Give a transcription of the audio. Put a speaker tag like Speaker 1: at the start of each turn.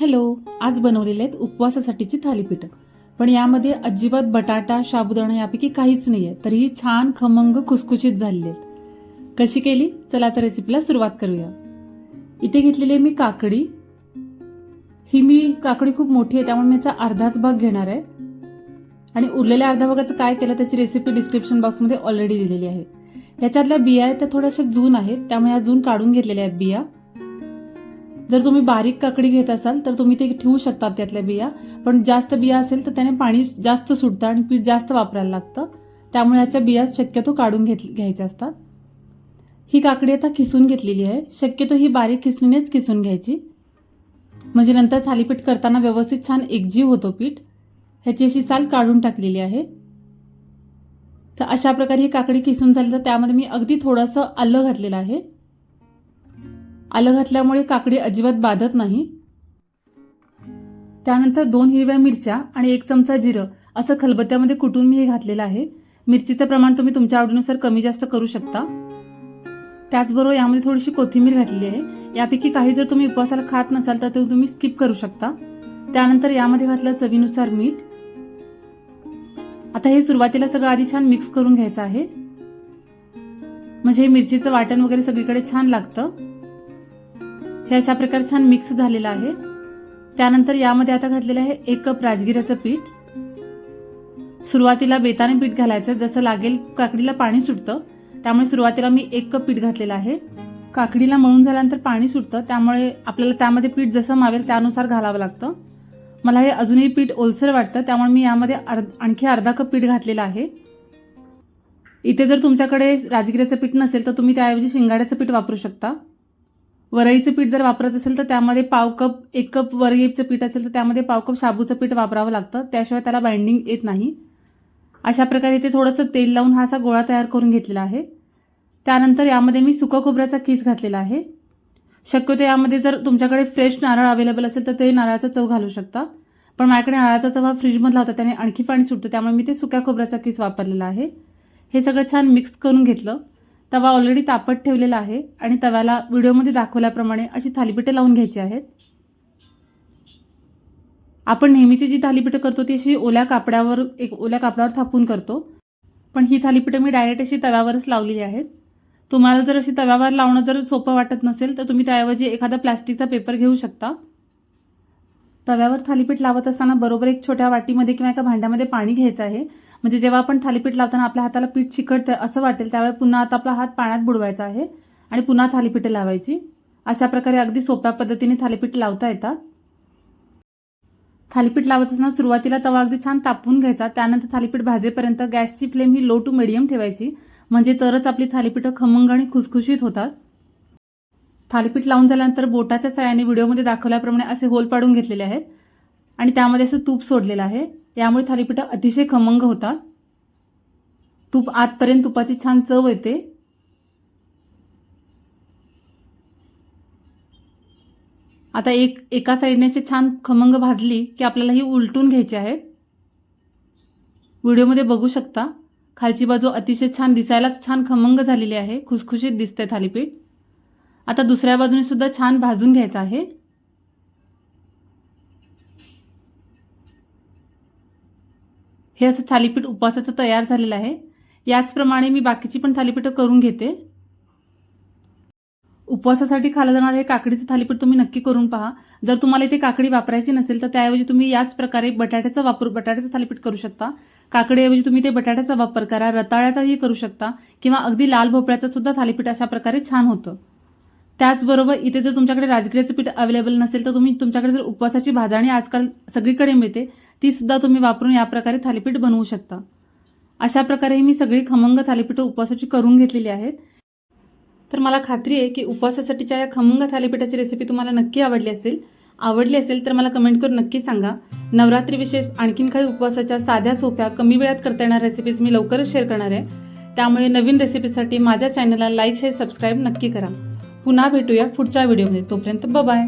Speaker 1: Hello आज बनवलेले आहेत उपवासासाठीची थालीपीठं. पण यामध्ये अजिबात बटाटा साबुदाणा यापैकी काहीच नाही आहे तरीही छान खमंग खुसखुशीत झालेले आहेत. कशी केली? चला आता रेसिपीला सुरुवात करूया. इथे घेतलेली आहे मी काकडी. ही मी काकडी खूप मोठी आहे त्यामुळे मी याचा अर्धाच भाग घेणार आहे. आणि उरलेल्या अर्ध्या भागाचं काय केलं त्याची रेसिपी डिस्क्रिप्शन बॉक्समध्ये ऑलरेडी दिलेली आहे. याच्यातल्या बिया आहेत त्या थोड्याशा जून आहेत त्यामुळे या जून काढून घेतलेल्या आहेत बिया. जर तुम्ही बारीक काकडी घेत असाल तर तुम्ही ते ठेवू शकता त्यातल्या बिया. पण जास्त बिया असेल तर त्याने पाणी जास्त सुटतं आणि पीठ जास्त वापरायला लागतं. त्यामुळे ह्याच्या बिया शक्यतो काढून घेत घ्यायच्या असतात. ही काकडी आता किसून घेतलेली आहे. शक्यतो ही बारीक किसणीनेच किसून घ्यायची. म्हणजे नंतर थालीपीठ करताना व्यवस्थित छान एकजीव होतो पीठ. ह्याची अशी साल काढून टाकलेली आहे. तर अशा प्रकारे ही काकडी किसून झाली तर त्यामध्ये मी अगदी थोडंसं आलं घातलेलं आहे. आलं घातल्यामुळे काकडी अजिबात बाधत नाही. त्यानंतर दोन हिरव्या मिरच्या आणि एक चमचा जिरं असं खलबत्त्यामध्ये कुटून मी हे घातलेलं आहे. मिरचीचं प्रमाण तुम्ही तुमच्या आवडीनुसार कमी जास्त करू शकता. त्याचबरोबर यामध्ये थोडीशी कोथिंबीर घातलेली आहे. यापैकी काही जर तुम्ही उपवासाला खात नसाल तर ते तुम्ही स्किप करू शकता. त्यानंतर यामध्ये घातलं चवीनुसार मीठ. आता हे सुरुवातीला सगळं आधी छान मिक्स करून घ्यायचं आहे. म्हणजे हे मिरचीचं वाटण वगैरे सगळीकडे छान लागतं. हे अशा प्रकारे छान मिक्स झालेलं आहे. त्यानंतर यामध्ये आता घातलेलं आहे एक कप राजगिऱ्याचं पीठ. सुरुवातीला बेताने पीठ घालायचं जसं लागेल काकडीला पाणी सुटतं. त्यामुळे सुरुवातीला मी एक कप पीठ घातलेलं आहे. काकडीला मळून झाल्यानंतर पाणी सुटतं त्यामुळे आपल्याला त्यामध्ये पीठ जसं मावेल त्यानुसार घालावं लागतं. मला हे अजूनही पीठ ओलसर वाटतं त्यामुळे मी यामध्ये अर्ध आणखी अर्धा कप पीठ घातलेलं आहे. इथे जर तुमच्याकडे राजगिऱ्याचं पीठ नसेल तर तुम्ही त्याऐवजी शिंगाड्याचं पीठ वापरू शकता. वरईचं पीठ जर वापरत असेल तर त्यामध्ये पाव कप एक कप वरईचं पीठ असेल तर त्यामध्ये पाव कप शाबूचं पीठ वापरावं लागतं. त्याशिवाय त्याला बाइंडिंग येत नाही. अशा प्रकारे इथे थोडंसं तेल लावून हा असा गोळा तयार करून घेतलेला आहे. त्यानंतर यामध्ये मी सुका खोबऱ्याचा किस घातलेला आहे. शक्यतो यामध्ये जर तुमच्याकडे फ्रेश नारळ अवेलेबल असेल तर ते नारळाचा चव घालू शकता. पण माझ्याकडे नारळाचा चव हा फ्रीजमधला होता त्याने आणखी पाणी सुटतं त्यामुळे मी ते सुक्या खोबऱ्याचा किस वापरलेला आहे. हे सगळं छान मिक्स करून घेतलं. तवा ऑलरेडी तापत ठेवलेला आहे आणि तव्याला व्हिडिओमध्ये दाखवल्याप्रमाणे अशी थालीपीठं लावून घ्यायची आहेत. आपण नेहमीची जी थालीपीठं करतो ती अशी ओल्या कापड्यावर एक ओल्या कापडावर थापून करतो. पण ही थालीपीठं मी डायरेक्ट अशी तव्यावरच लावलेली आहेत. तुम्हाला जर अशी तव्यावर लावणं जर सोपं वाटत नसेल तर तुम्ही त्याऐवजी एखादा प्लास्टिकचा पेपर घेऊ शकता. तव्यावर थालीपीठ लावत असताना बरोबर एक छोट्या वाटीमध्ये किंवा एका भांड्यामध्ये पाणी घ्यायचं आहे. म्हणजे जेव्हा आपण थालीपीठ लावताना आपल्या हाताला पीठ चिकटतं असं वाटेल त्यावेळेला पुन्हा आता आपला हात पाण्यात बुडवायचा आहे आणि पुन्हा थालीपीठं लावायची. अशा प्रकारे अगदी सोप्या पद्धतीने थालीपीठ लावता येतात. थालीपीठ लावत असताना सुरुवातीला तवा अगदी छान तापवून घ्यायचा. त्यानंतर थालीपीठ भाजेपर्यंत गॅसची फ्लेम ही लो टू मिडियम ठेवायची. म्हणजे तरच आपली थालीपीठं खमंग आणि खुसखुशीत होतात. थालीपीठ लावून झाल्यानंतर बोटाच्या साह्याने व्हिडिओमध्ये दाखवल्याप्रमाणे असे होल पाडून घेतलेले आहेत. आणि त्यामध्ये असं तूप सोडलेलं आहे. यामुळे थालीपीठं अतिशय खमंग होतात. तूप आतपर्यंत तुपाची छान चव येते. आता एक एका साईडने असे छान खमंग भाजली की आपल्याला ही उलटून घ्यायची आहेत. व्हिडिओमध्ये बघू शकता. खालची बाजू अतिशय छान दिसायलाच छान खमंग झालेली आहे. खुसखुशीत दिसते थालीपीठ. आता दुसऱ्या बाजूने सुद्धा छान भाजून घ्यायचं आहे. हे असं थालीपीठ उपवासाचं तयार झालेलं आहे. याचप्रमाणे मी बाकीची पण थालीपीठं करून घेते. उपवासासाठी खाल्लं जाणारं हे काकडीचं थालीपीठ तुम्ही नक्की करून पहा. जर तुम्हाला इथे काकडी वापरायची नसेल तर त्याऐवजी तुम्ही याच प्रकारे बटाट्याचा वापर बटाट्याचं थालीपीठ करू शकता. काकडीऐवजी तुम्ही ते बटाट्याचा वापर करा रताळ्याचाही करू शकता किंवा अगदी लाल भोपळ्याचं सुद्धा थालीपीठ अशा प्रकारे छान होतं. त्याचबरोबर इथे जर तुमच्याकडे राजगिऱ्याचं पीठ अवेलेबल नसेल तर तुम्ही तुमच्याकडे जर उपवासाची भाजणी आजकाल सगळीकडे मिळते ती सुद्धा तुम्ही वापरून या प्रकारे थालीपीठ बनवू शकता. अशा प्रकारे मी सगळी खमंग थालीपीठं उपवासाची करून घेतलेली आहेत. तर मला खात्री आहे की उपवासासाठीच्या या खमंग थालीपीठाची रेसिपी तुम्हाला नक्की आवडली असेल. आवडली असेल तर मला कमेंट करून नक्की सांगा. नवरात्री विशेष आणखीन काही उपवासाच्या साध्या सोप्या कमी वेळात करता येणाऱ्या रेसिपीज मी लवकरच शेअर करणार आहे. त्यामुळे नवीन रेसिपीसाठी माझ्या चॅनलला लाईक शेअर सबस्क्राईब नक्की करा. पुन्हा भेटूया पुढच्या व्हिडिओमध्ये तोपर्यंत बाय